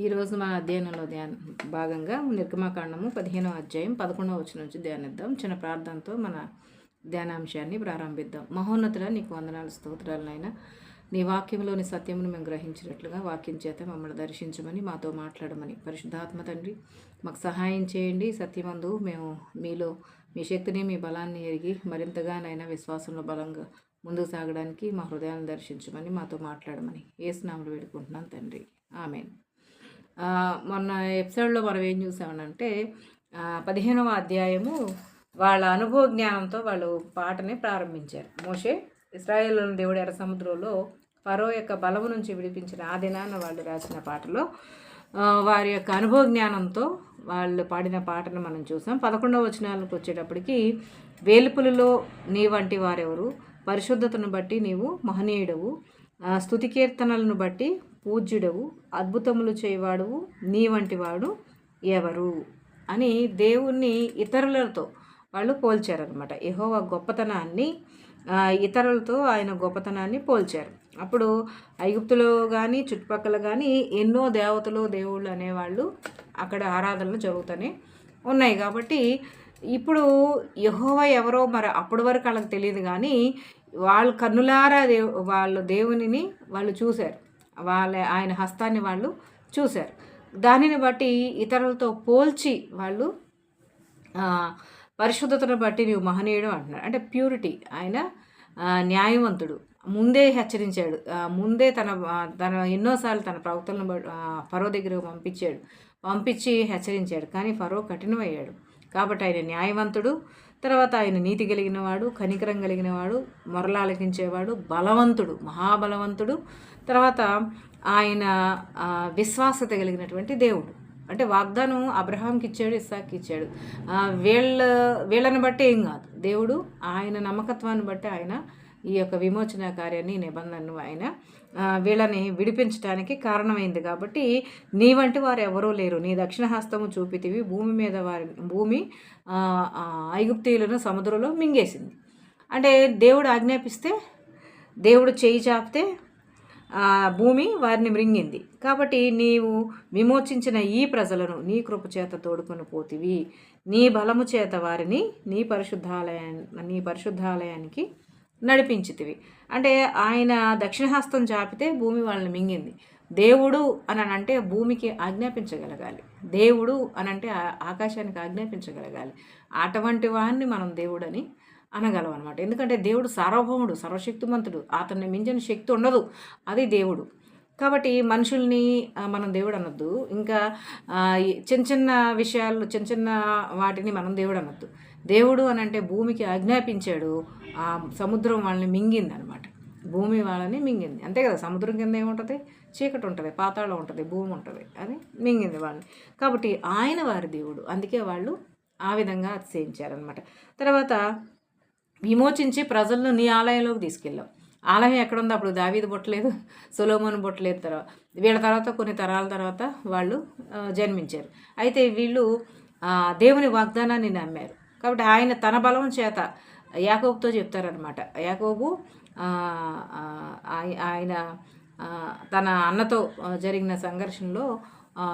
ఈరోజు మన అధ్యయనంలో ధ్యాన భాగంగా నిర్గమాకాండము పదిహేనవ అధ్యాయం పదకొండవ వచ్చిన నుంచి ధ్యానిద్దాం. చిన్న ప్రార్థనతో మన ధ్యానాంశాన్ని ప్రారంభిద్దాం. మహోన్నతుల నీకు వందనాలు స్తోత్రాలనైనా నీ వాక్యంలోని సత్యమును మేము గ్రహించినట్లుగా వాక్యం చేత మమ్మల్ని దర్శించమని మాతో మాట్లాడమని. పరిశుద్ధాత్మ తండ్రి మాకు సహాయం చేయండి. సత్యమందు మేము మీలో మీ శక్తిని మీ బలాన్ని ఎరిగి మరింతగానైనా విశ్వాసంలో బలంగా ముందుకు సాగడానికి మా హృదయాన్ని దర్శించమని మాతో మాట్లాడమని. ఏ స్నాములు వేడుకుంటున్నాను తండ్రి. ఆమెన్. మొన్న ఎపిసోడ్లో మనం ఏం చూసామనంటే పదిహేనవ అధ్యాయము వాళ్ళ అనుభవ జ్ఞానంతో వాళ్ళు పాటని ప్రారంభించారు. మోషే ఇస్రాయేల్ దేవుడు ఎర్ర సముద్రంలో ఫరో యొక్క బలము నుంచి విడిపించిన ఆ దినాన వాళ్ళు రాసిన పాటలో వారి యొక్క అనుభవ జ్ఞానంతో వాళ్ళు పాడిన పాటను మనం చూసాం. పదకొండవ వచనాలకు వచ్చేటప్పటికి వేలుపులలో నీ వంటి వారెవరు? పరిశుద్ధతను బట్టి నీవు మహనీయుడవు. స్థుతి కీర్తనలను బట్టి పూజ్యుడవు అద్భుతములు చేయవాడువు నీ వంటి వాడు ఎవరు? అని దేవుణ్ణి ఇతరులతో వాళ్ళు పోల్చారనమాట యెహోవా గొప్పతనాన్ని ఇతరులతో ఆయన గొప్పతనాన్ని పోల్చారు. అప్పుడు ఐగుప్తులో కానీ చుట్టుపక్కల కానీ ఎన్నో దేవతలు దేవుళ్ళు అనేవాళ్ళు అక్కడ ఆరాధనలు జరుగుతూనే ఉన్నాయి. కాబట్టి ఇప్పుడు యహోవ ఎవరో మరి అప్పటి వరకు వాళ్ళకి తెలియదు కానీ వాళ్ళు కన్నులారా దేవు వాళ్ళు దేవునిని వాళ్ళు చూశారు. వాళ్ళ ఆయన హస్తాన్ని వాళ్ళు చూశారు. దానిని బట్టి ఇతరులతో పోల్చి వాళ్ళు పరిశుద్ధతను బట్టి నీవు మహనీయుడు అంటున్నాడు అంటే ప్యూరిటీ ఆయన న్యాయవంతుడు. ముందే హెచ్చరించాడు. ముందే తన తన ఎన్నోసార్లు తన ప్రవక్తలను ఫరో దగ్గరకు పంపించాడు. పంపించి హెచ్చరించాడు. కానీ ఫరో కఠినమయ్యాడు. కాబట్టి ఆయన న్యాయవంతుడు. తర్వాత ఆయన నీతి కలిగిన వాడు కనికరం కలిగిన వాడు మొరలాలకించేవాడు బలవంతుడు మహాబలవంతుడు. తర్వాత ఆయన విశ్వాసత కలిగినటువంటి దేవుడు. అంటే వాగ్దానం అబ్రహాంకి ఇచ్చాడు ఇస్సాక్కి ఇచ్చాడు. వీళ్ళ వీళ్ళని బట్టి ఏం కాదు. దేవుడు ఆయన నమ్మకత్వాన్ని బట్టి ఆయన ఈ యొక్క విమోచన కార్యాన్ని నిబంధనను ఆయన వీళ్ళని విడిపించడానికి కారణమైంది కాబట్టి నీ వంటి వారు ఎవరూ లేరు. నీ దక్షిణ హస్తము చూపితివి. భూమి మీద వారి భూమి ఐగుప్తీయులను సముద్రంలో మింగేసింది. అంటే దేవుడు ఆజ్ఞాపిస్తే దేవుడు చేయి చాపితే భూమి వారిని మృంగింది. కాబట్టి నీవు విమోచించిన ఈ ప్రజలను నీ కృప చేత తోడుకొని పోతివి. నీ బలము చేత వారిని నీ పరిశుద్ధాలయా నీ పరిశుద్ధాలయానికి నడిపించితివి. అంటే ఆయన దక్షిణహస్తం చాపితే భూమి వాళ్ళని మింగింది. దేవుడు అని అంటే భూమికి ఆజ్ఞాపించగలగాలి. దేవుడు అని అంటే ఆకాశానికి ఆజ్ఞాపించగలగాలి. అటువంటి వాడిని మనం దేవుడని అనగలం అనమాట ఎందుకంటే దేవుడు సార్వభౌముడు సర్వశక్తిమంతుడు. అతన్ని మించిన శక్తి ఉండదు. అది దేవుడు. కాబట్టి మనుషుల్ని మనం దేవుడు అనొద్దు. ఇంకా ఈ చిన్న చిన్న విషయాలు చిన్న చిన్న వాటిని మనం దేవుడు అనొద్దు. దేవుడు అని అంటే భూమికి ఆజ్ఞాపించాడు ఆ సముద్రం వాళ్ళని మింగింది అనమాట భూమి వాళ్ళని మింగింది. అంతే కదా సముద్రం కింద ఏముంటుంది? చీకటి ఉంటుంది పాతాళం ఉంటుంది భూమి ఉంటుంది అని మింగింది వాళ్ళని. కాబట్టి ఆయన వారి దేవుడు. అందుకే వాళ్ళు ఆ విధంగా అతిశయించారనమాట. తర్వాత విమోచించి ప్రజలను నీ ఆలయంలోకి తీసుకెళ్ళావు. ఆలయం ఎక్కడుందో అప్పుడు దావీది పుట్టలేదు సొలోమోను బొట్టలేదు తర్వాత వీళ్ళ తర్వాత కొన్ని తరాల తర్వాత వాళ్ళు జన్మించారు. అయితే వీళ్ళు దేవుని వాగ్దానాన్ని నమ్మారు. కాబట్టి ఆయన తన బలం చేత యాకోబుతో చెప్తారనమాట యాకోబు ఆయన తన అన్నతో జరిగిన సంఘర్షణలో ఆ,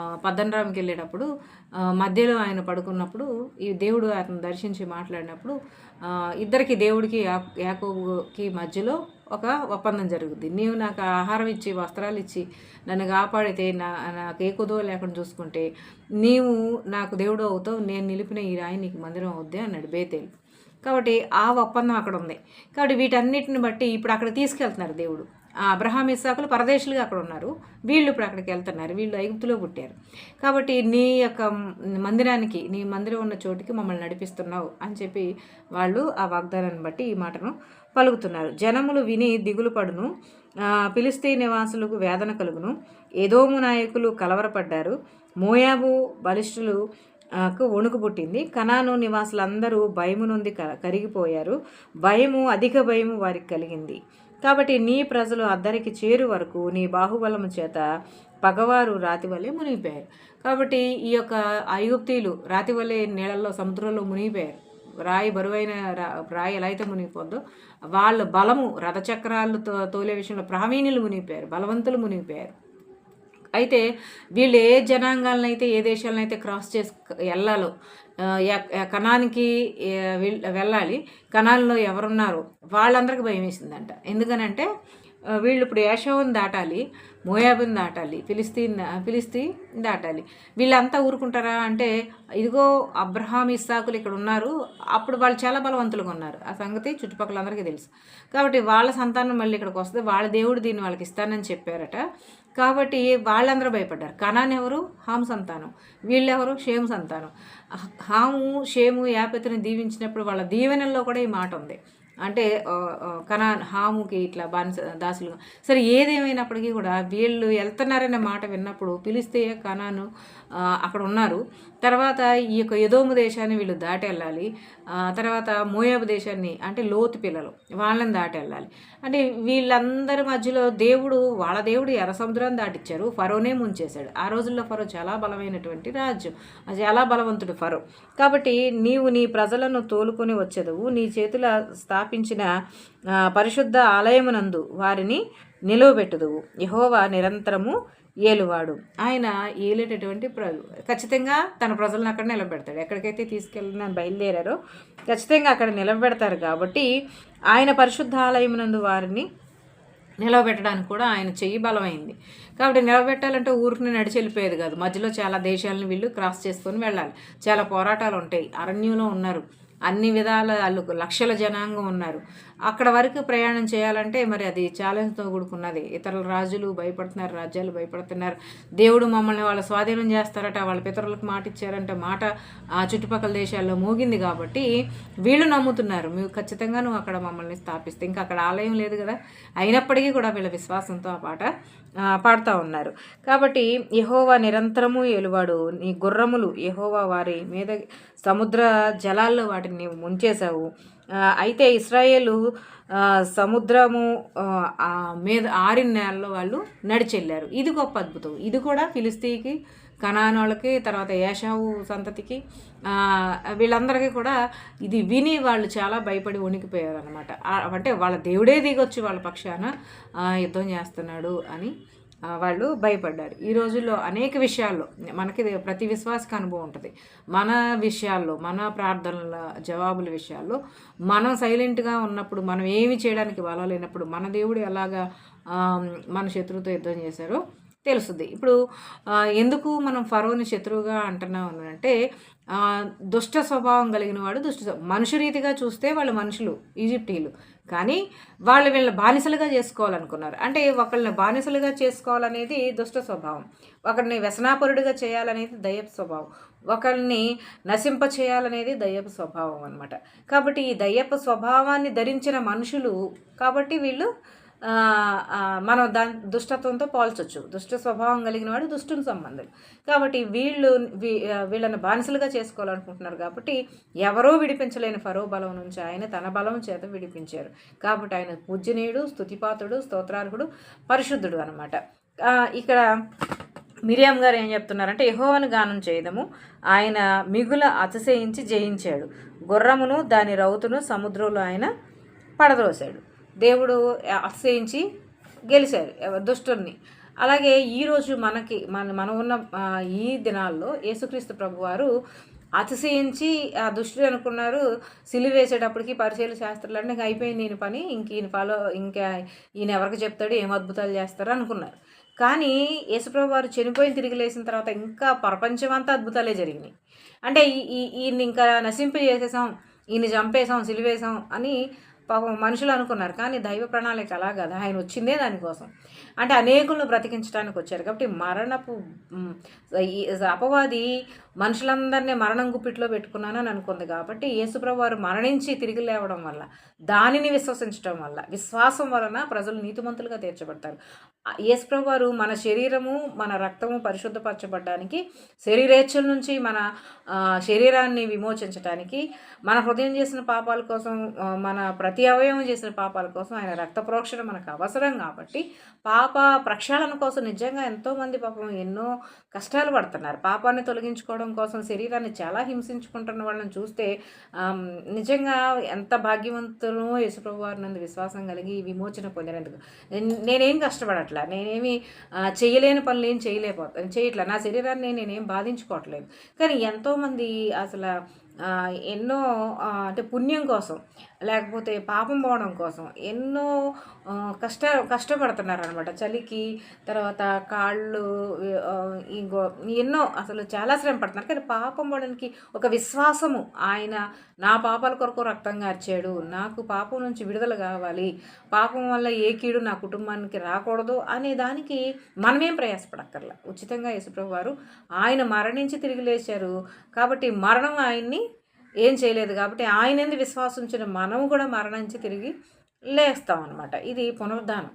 వెళ్ళేటప్పుడు మధ్యలో ఆయన పడుకున్నప్పుడు ఈ దేవుడు అతను దర్శించి మాట్లాడినప్పుడు ఇద్దరికి దేవుడికి యా- యాకోబుకి మధ్యలో ఒక ఒప్పందం జరుగుద్ది. నీవు నాకు ఆహారం ఇచ్చి వస్త్రాలు ఇచ్చి నన్ను కాపాడితే నా నాకు ఏ కుదువ లేకుండా చూసుకుంటే నీవు నాకు దేవుడు అవుతావు నేను నిలిపిన ఈ రాయి నీకు మందిరం అవుద్ది అన్నాడు బేతేలు. కాబట్టి ఆ ఒప్పందం అక్కడ ఉంది. కాబట్టి వీటన్నిటిని బట్టి ఇప్పుడు అక్కడ తీసుకెళ్తున్నారు దేవుడు. ఆ అబ్రహాం ఇస్సాకులు పరదేశులుగా అక్కడ ఉన్నారు. వీళ్ళు ఇప్పుడు అక్కడికి వెళ్తున్నారు. వీళ్ళు ఐగుప్తులో పుట్టారు. కాబట్టి నీ యొక్క మందిరానికి నీ మందిరం ఉన్న చోటికి మమ్మల్ని నడిపిస్తున్నావు అని చెప్పి వాళ్ళు ఆ వాగ్దానాన్ని బట్టి ఈ మాటను పలుకుతున్నారు. జనములు విని దిగులు పడును. ఆ, నివాసులకు వేదన కలుగును. ఏదోము నాయకులు కలవరపడ్డారు. మోయాబు బలిష్ఠులు వణుకు పుట్టింది. కనాను నివాసులందరూ భయము నుండి క- కరిగిపోయారు. భయము అధిక భయము వారికి కలిగింది. కాబట్టి నీ ప్రజలు అద్దరికి చేరు వరకు నీ బాహుబలము చేత పగవారు రాతి వలె మునిగిపోయారు. కాబట్టి ఈ యొక్క ఐగుప్తీయులు రాతి వలె నీళ్ళల్లో సముద్రంలో మునిగిపోయారు. రాయి బరువైన రా- రాయి ఎలా అయితే మునిగిపోద్దో వాళ్ళ బలము రథచక్రాలు తో తోలే విషయంలో ప్రావీణ్యులు మునిగిపోయారు బలవంతులు మునిగిపోయారు. అయితే వీళ్ళు ఏ జనాంగాలను అయితే ఏ దేశాలను అయితే క్రాస్ చేసి వెళ్ళాలో కణానికి వెళ్ళాలి కణాల్లో ఎవరున్నారో వాళ్ళందరికీ భయం వేసిందంట ఎందుకనంటే వీళ్ళు ఇప్పుడు ఏషావుని దాటాలి మోయాబుని దాటాలి ఫిలిస్తీన్ ఫిలిస్తీన్ దాటాలి. వీళ్ళంతా ఊరుకుంటారా అంటే ఇదిగో అబ్రహాం ఇస్సాకులు ఇక్కడ ఉన్నారు అప్పుడు వాళ్ళు చాలా బలవంతులుగా ఉన్నారు. ఆ సంగతి చుట్టుపక్కల అందరికీ తెలుసు. కాబట్టి వాళ్ళ సంతానం మళ్ళీ ఇక్కడికి వస్తుంది. వాళ్ళ దేవుడు దీన్ని వాళ్ళకి ఇస్తానని చెప్పారట. కాబట్టి వాళ్ళందరూ భయపడ్డారు. కనాన్ ఎవరు? హామ్ సంతానం. వీళ్ళెవరు షేము సంతానం. హాము షేము యాపతిని దీవించినప్పుడు వాళ్ళ దీవెనల్లో కూడా ఈ మాట ఉంది. అంటే కనా హాముకి ఇట్లా బానిస దాసులుగా. సరే ఏదేమైనప్పటికీ కూడా వీళ్ళు వెళ్తున్నారనే మాట విన్నప్పుడు పిలిస్తే కనాను అక్కడ ఉన్నారు. తర్వాత ఈ యొక్క యదోము దేశాన్ని వీళ్ళు దాటి వెళ్ళాలి తర్వాత మోయాబు దేశాన్ని అంటే లోతు పిల్లలు వాళ్ళని దాటి వెళ్ళాలి. అంటే వీళ్ళందరి మధ్యలో దేవుడు వాళ్ళ దేవుడు ఎర్ర సముద్రాన్ని దాటిచ్చారు ఫరోనే ముంచేశాడు. ఆ రోజుల్లో ఫరో చాలా బలమైనటువంటి రాజ్యం. అది చాలా బలవంతుడు ఫరో. కాబట్టి నీవు నీ ప్రజలను తోలుకొని వచ్చేదవు. నీ చేతుల స్థాపించిన పరిశుద్ధ ఆలయమునందు వారిని నిలువబెట్టుదువు. యహోవా నిరంతరము ఏలువాడు. ఆయన ఏలేటటువంటి ప్ర ఖచ్చితంగా తన ప్రజలను అక్కడ నిలబెడతాడు. ఎక్కడికైతే తీసుకెళ్ళిన బయలుదేరారో ఖచ్చితంగా అక్కడ నిలబెడతారు కాబట్టి ఆయన పరిశుద్ధ ఆలయమునందు వారిని నిలవబెట్టడానికి కూడా ఆయన చెయ్యి బలమైంది. కాబట్టి నిలబెట్టాలంటే ఊరికి నడిచి వెళ్ళిపోయేది కాదు. మధ్యలో చాలా దేశాలను వీళ్ళు క్రాస్ చేసుకొని వెళ్ళాలి. చాలా పోరాటాలు ఉంటాయి. అరణ్యంలో ఉన్నారు. అన్ని విధాల వాళ్ళు లక్షల జనాంగం ఉన్నారు. అక్కడ వరకు ప్రయాణం చేయాలంటే మరి అది ఛాలెంజ్తో కూడుకున్నది. ఇతరుల రాజులు భయపడుతున్నారు రాజ్యాలు భయపడుతున్నారు. దేవుడు మమ్మల్ని వాళ్ళ స్వాధీనం చేస్తారట వాళ్ళ పితరులకు మాట ఇచ్చారంట మాట ఆ చుట్టుపక్కల దేశాల్లో మోగింది కాబట్టి వీళ్ళు నమ్ముతున్నారు. మేము ఖచ్చితంగా నువ్వు అక్కడ మమ్మల్ని స్థాపిస్తే ఇంకా అక్కడ ఆలయం లేదు కదా? అయినప్పటికీ కూడా వీళ్ళ విశ్వాసంతో ఆ పాట పాడుతూ ఉన్నారు. కాబట్టి యహోవా నిరంతరము ఏలువాడు నీ గుర్రములు యహోవా వారి మీద సముద్ర జలాల్లో వాటిని నీవు ముంచేశావు. అయితే ఇస్రాయేలు సముద్రము మీద ఆరిన నేలలో వాళ్ళు నడిచెళ్ళారు. ఇది గొప్ప అద్భుతం. ఇది కూడా ఫిలిస్తీకి కణానోళ్ళకి తర్వాత ఏషావు సంతతికి వీళ్ళందరికీ కూడా ఇది విని వాళ్ళు చాలా భయపడి వణికిపోయారు అనమాట అంటే వాళ్ళ దేవుడే దిగొచ్చి వాళ్ళ పక్షాన యుద్ధం చేస్తున్నాడు అని వాళ్ళు భయపడ్డారు. ఈ రోజుల్లో అనేక విషయాల్లో మనకి ఇది ప్రతి విశ్వాసక అనుభవం ఉంటుంది. మన విషయాల్లో మన ప్రార్థనల జవాబుల విషయాల్లో మనం సైలెంట్గా ఉన్నప్పుడు మనం ఏమి చేయడానికి బలం లేనప్పుడు మన దేవుడు ఎలాగా మన శత్రువుతో యుద్ధం చేశారో తెలుస్తుంది ఇప్పుడు ఎందుకు మనం ఫరోని శత్రువుగా అంటున్నాం అంటే దుష్ట స్వభావం కలిగిన వాడు దుష్ట మనుషు రీతిగా చూస్తే వాళ్ళు మనుషులు ఈజిప్టీలు. కానీ వాళ్ళు వీళ్ళని బానిసలుగా చేసుకోవాలనుకున్నారు. అంటే ఒకళ్ళని బానిసలుగా చేసుకోవాలనేది దుష్ట స్వభావం. ఒకరిని వ్యసనాపరుడిగా చేయాలనేది దయ్యపు స్వభావం. ఒకరిని నశింప చేయాలనేది దయ్యపు స్వభావం అనమాట కాబట్టి ఈ దయ్యపు స్వభావాన్ని ధరించిన మనుషులు కాబట్టి వీళ్ళు మనం దాని దుష్టత్వంతో పోల్చొచ్చు. దుష్ట స్వభావం కలిగిన వాడు దుష్టుని సంబంధులు. కాబట్టి వీళ్ళు వీ- వీళ్ళని బానిసలుగా చేసుకోవాలనుకుంటున్నారు కాబట్టి ఎవరో విడిపించలేని ఫరో బలం నుంచి ఆయన తన బలం చేత విడిపించారు. కాబట్టి ఆయన పూజనీయుడు స్థుతిపాతుడు స్తోత్రార్హుడు పరిశుద్ధుడు అనమాట ఇక్కడ మిరియాం గారు ఏం చెప్తున్నారంటే యహోవను గానం చేయదము ఆయన మిగుల అతిశయించి జయించాడు. గుర్రమును దాని రౌతును సముద్రంలో ఆయన పడద్రోశాడు దేవుడు అతిశయించి గెలిచారు ఎవ- దుష్టుల్ని అలాగే ఈరోజు మనకి మన మనం ఉన్న ఈ దినాల్లో యేసుక్రీస్తు ప్రభువారు అతిశయించి ఆ దుష్టులు అనుకున్నారు. సిలువ వేసేటప్పటికి పరిచయలు శాస్త్రాలన్నీ అంటే అయిపోయింది ఈయన పని ఇంక ఈయన ఫాలో ఇంకా ఈయన ఎవరికి చెప్తాడు ఏం అద్భుతాలు చేస్తారు అనుకున్నారు. కానీ యేసుప్రభు వారు చనిపోయి తిరిగి లేచిన తర్వాత ఇంకా ప్రపంచం అంతా అద్భుతాలే జరిగినాయి. అంటే ఈ- ఈ ఇంకా నశింప చేసేసాం ఈయన చంపేసాం సిలివేసాం అని పాపం మనుషులు అనుకున్నారు కానీ దైవ ప్రణాళిక అలా కదా. ఆయన వచ్చిందే దానికోసం. అంటే అనేకులను బ్రతికించడానికి వచ్చారు. కాబట్టి మరణపు అపవాది మనుషులందరినీ మరణం గుప్పిట్లో పెట్టుకున్నానని అనుకుంది. కాబట్టి యేసుప్రభు వారు మరణించి తిరిగి లేవడం వల్ల దానిని విశ్వసించడం వల్ల విశ్వాసం వలన ప్రజలు నీతిమంతులుగా తీర్చబడతారు. యేసుప్రభు వారు మన శరీరము మన రక్తము పరిశుద్ధపరచబడడానికి శరీరేచ్ఛల నుంచి మన శరీరాన్ని విమోచించడానికి మన హృదయం చేసిన పాపాల కోసం మన ప్రతి ప్రతి అవయవం చేసిన పాపాల కోసం ఆయన రక్త ప్రోక్షణ మనకు అవసరం కాబట్టి పాప ప్రక్షాళన కోసం నిజంగా ఎంతోమంది పాపం ఎన్నో కష్టాలు పడుతున్నారు. పాపాన్ని తొలగించుకోవడం కోసం శరీరాన్ని చాలా హింసించుకుంటున్న వాళ్ళని చూస్తే నిజంగా ఎంత భాగ్యవంతులు యశుప్రభు వారి నందు విశ్వాసం కలిగి విమోచన పొందినందుకు. నేనేం కష్టపడట్లా? నేనేమి చేయలేని పనులు ఏం చేయలేకపోతాను చేయట్లా? నా శరీరాన్ని నేనేం బాధించుకోవట్లేదు. కానీ ఎంతోమంది అసలు ఎన్నో అంటే పుణ్యం కోసం లేకపోతే పాపం పోవడం కోసం ఎన్నో కష్ట కష్టపడుతున్నారు అనమాట చలికి తర్వాత కాళ్ళు ఇంకో ఎన్నో అసలు చాలా శ్రమ పడుతున్నారు. కానీ పాపం పోవడానికి ఒక విశ్వాసము. ఆయన నా పాపాల కొరకు రక్తం కార్చాడు నాకు పాపం నుంచి విడుదల కావాలి పాపం వల్ల ఏ కీడు నా కుటుంబానికి రాకూడదు అనే దానికి మనమేం ప్రయాసపడక్కర్లా. ఉచితంగా యేసుప్రభు వారు ఆయన మరణించి తిరిగి లేచారు కాబట్టి మరణం ఆయన్ని ఏం చేయలేదు కాబట్టి ఆయన ఎందు విశ్వాసం ఉంచిన కూడా మరణించి తిరిగి లేస్తాం అనమాట ఇది పునరుద్ధానం.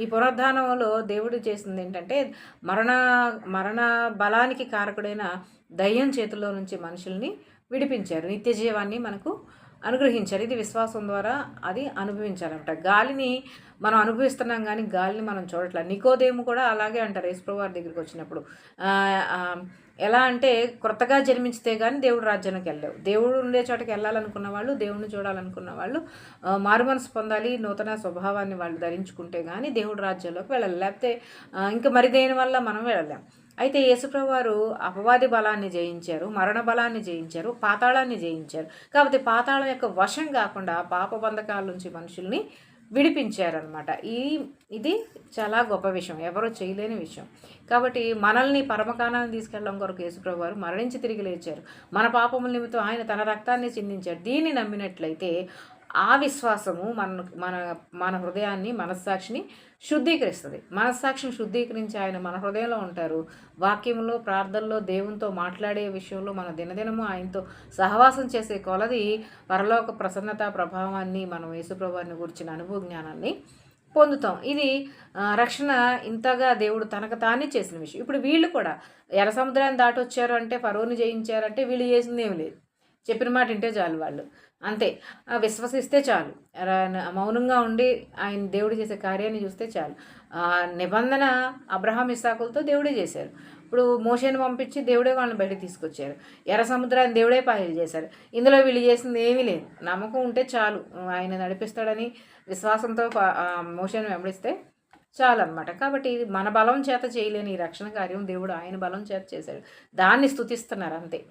ఈ పునరుద్ధానంలో దేవుడు చేసింది ఏంటంటే మరణ మరణ బలానికి కారకుడైన దయ్యం చేతిలో నుంచి మనుషుల్ని విడిపించారు. నిత్య జీవాన్ని మనకు అనుగ్రహించారు. ఇది విశ్వాసం ద్వారా అది అనుభవించాలన్నమాట గాలిని మనం అనుభవిస్తున్నాం కానీ గాలిని మనం చూడట్లే. నికోదేము కూడా అలాగే అంటారు యేసుప్రభు దగ్గరికి వచ్చినప్పుడు. ఎలా అంటే క్రొత్తగా జన్మించితే కానీ దేవుడు రాజ్యానికి వెళ్ళలేవు. దేవుడు ఉండే చోటకి వెళ్ళాలనుకున్న వాళ్ళు దేవుడిని చూడాలనుకున్న వాళ్ళు మారు మనసు పొందాలి నూతన స్వభావాన్ని వాళ్ళు ధరించుకుంటే కానీ దేవుడు రాజ్యంలోకి వెళ్ళాలి లేకపోతే ఇంకా మరి దేని వల్ల మనం వెళ్ళలేం? అయితే యేసుప్రభు వారు అపవాది బలాన్ని జయించారు మరణ బలాన్ని జయించారు పాతాళాన్ని జయించారు. కాబట్టి పాతాళం యొక్క వశం కాకుండా పాప బంధకాల నుంచి మనుషుల్ని విడిపించారనమాట ఈ ఇది చాలా గొప్ప విషయం. ఎవరో చేయలేని విషయం. కాబట్టి మనల్ని పరమకాణాన్ని తీసుకెళ్ళడం కొరకు యేసుప్రభు వారు మరణించి తిరిగి లేచారు. మన పాపముల నిమిత్తం ఆయన తన రక్తాన్ని చిందించారు దీన్ని నమ్మినట్లయితే ఆ విశ్వాసము మన మన మన హృదయాన్ని మనస్సాక్షిని శుద్ధీకరిస్తుంది. మనస్సాక్షిని శుద్ధీకరించి ఆయన మన హృదయంలో ఉంటారు. వాక్యంలో ప్రార్థనలో దేవునితో మాట్లాడే విషయంలో మన దినదినము ఆయనతో సహవాసం చేసే కొలది పరలోక ప్రసన్నత ప్రభావాన్ని మనం యేసుప్రభాన్ని గురించిన అనుభవ జ్ఞానాన్ని పొందుతాం. ఇది రక్షణ ఇంతగా దేవుడు తనకు తానే చేసిన విషయం. ఇప్పుడు వీళ్ళు కూడా ఎర్ర సముద్రాన్ని దాటొచ్చారు అంటే ఫరోని జయించారంటే వీళ్ళు చేసింది ఏమి లేదు. చెప్పిన మాట వింటే చాలు వాళ్ళు. అంతే. విశ్వసిస్తే చాలు. మౌనంగా ఉండి ఆయన దేవుడు చేసే కార్యాన్ని చూస్తే చాలు. నిబంధన అబ్రహాం ఇసాకులతో దేవుడే చేశారు. ఇప్పుడు మోషేని పంపించి దేవుడే వాళ్ళని బయట తీసుకొచ్చారు. ఎర్ర సముద్రాన్ని దేవుడే పాయలు చేశారు. ఇందులో వీళ్ళు చేసింది ఏమీ లేదు. నమ్మకం ఉంటే చాలు. ఆయన నడిపిస్తాడని విశ్వాసంతో ప- మోషేని వెంబడిస్తే చాలు అనమాట కాబట్టి మన బలం చేత చేయలేని ఈ రక్షణ కార్యం దేవుడు ఆయన బలం చేత చేశాడు. దాన్ని స్తుతిస్తున్నారు అంతే.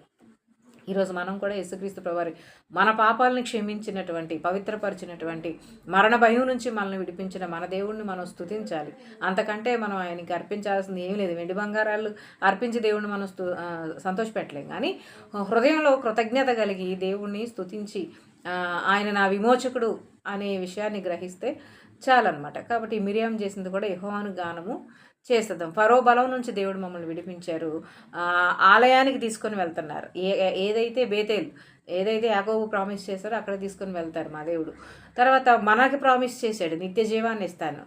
ఈరోజు మనం కూడా యేసుక్రీస్తు ప్రభువారి మన పాపాలను క్షమించినటువంటి పవిత్రపరిచినటువంటి మరణ భయం నుంచి మనల్ని విడిపించిన మన దేవుణ్ణి మనం స్థుతించాలి అంతకంటే మనం ఆయనకి అర్పించాల్సింది ఏమీ లేదు. వెండి బంగారాలు అర్పించి దేవుణ్ణి మనం స్తు సంతోషపెట్టలేం. కానీ హృదయంలో కృతజ్ఞత కలిగి దేవుణ్ణి స్థుతించి ఆయన నా విమోచకుడు అనే విషయాన్ని గ్రహిస్తే చాలన్నమాట. కాబట్టి మిరియాం చేసింది కూడా యహోవాను గానము. చేసేద్దాం. ఫరో బలం నుంచి దేవుడు మమ్మల్ని విడిపించారు. ఆలయానికి తీసుకొని వెళ్తున్నారు. ఏ ఏదైతే బేతేలు ఏదైతే యాగోబు ప్రామిస్ చేశారో అక్కడ తీసుకొని వెళ్తారు మా దేవుడు. తర్వాత మనకి ప్రామిస్ చేశాడు నిత్య జీవాన్ని ఇస్తాను.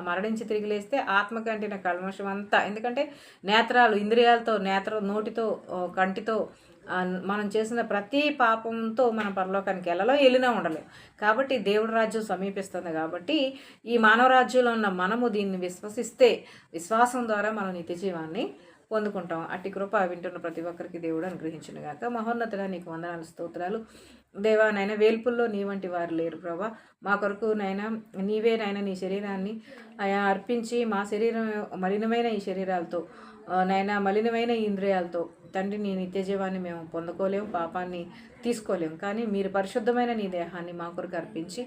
మరణించి తిరిగి లేస్తే ఆత్మ కంటిన కల్మషం అంతా. ఎందుకంటే నేత్రాలు ఇంద్రియాలతో నేత్ర నోటితో కంటితో మనం చేసిన ప్రతి పాపంతో మనం పరలోకానికి వెళ్ళలో వెళ్ళినా ఉండలేము కాబట్టి దేవుడి రాజ్యం సమీపిస్తుంది కాబట్టి ఈ మానవ రాజ్యంలో ఉన్న మనము దీన్ని విశ్వసిస్తే విశ్వాసం ద్వారా మనం నిత్య జీవాన్ని పొందుకుంటాం. అట్టి కృప వింటున్న ప్రతి ఒక్కరికి దేవుడు అనుగ్రహించిన గాక మహోన్నతుడా నీకు వందనాలు స్తోత్రాలు. దేవా నాయన వేల్పుల్లో నీ వంటి వారు లేరు ప్రభా. మా కొరకు నైనా నీవే నాయన నీ శరీరాన్ని ఆయా అర్పించి మా శరీరం మలినమైన ఈ శరీరాలతో నాయన నైనా మలినమైన ఈ ఇంద్రియాలతో తండ్రి నీ నిత్యజీవాన్ని మేము పొందుకోలేము పాపాన్ని తీసుకోలేము. కానీ మీరు పరిశుద్ధమైన నీ దేహాన్ని మా కొరకు అర్పించి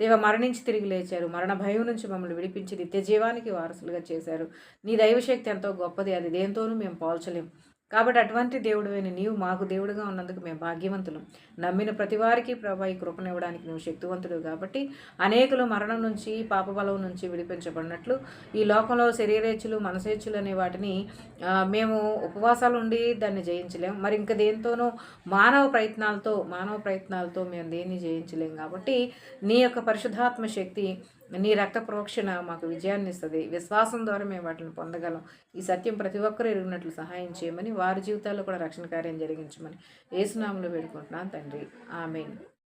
దేవ మరణించి తిరిగి లేచారు. మరణ భయం నుంచి మమ్మల్ని విడిపించి నిత్యజీవానికి వారసులుగా చేశారు. నీ దైవశక్తి ఎంతో గొప్పది అది దేంతోనూ మేము పోల్చలేము. కాబట్టి అటువంటి దేవుడు నీవు మాకు దేవుడుగా ఉన్నందుకు మేము భాగ్యవంతులం. నమ్మిన ప్రతి వారికి ప్రభా ఈ కృపనివ్వడానికి నువ్వు శక్తివంతుడు కాబట్టి అనేకులు మరణం నుంచి పాపబలం నుంచి విడిపించబడినట్లు ఈ లోకంలో శరీరేచ్ఛలు మనసేచ్ఛలు అనే వాటిని మేము ఉపవాసాలు ఉండి దాన్ని జయించలేం. మరి ఇంకా దేంతోనూ మానవ ప్రయత్నాలతో మానవ ప్రయత్నాలతో మేము దేన్ని జయించలేం కాబట్టి నీ యొక్క పరిశుద్ధాత్మ శక్తి నీ రక్త ప్రోక్షణ మాకు విజయాన్ని ఇస్తుంది. విశ్వాసం ద్వారా మేము వాటిని పొందగలం. ఈ సత్యం ప్రతి ఒక్కరూ ఎరిగినట్లు సహాయం చేయమని వారి జీవితాల్లో కూడా రక్షణ కార్యం జరిగించమని ఏసునామంలో వేడుకుంటున్నాను తండ్రి. ఆమెన్.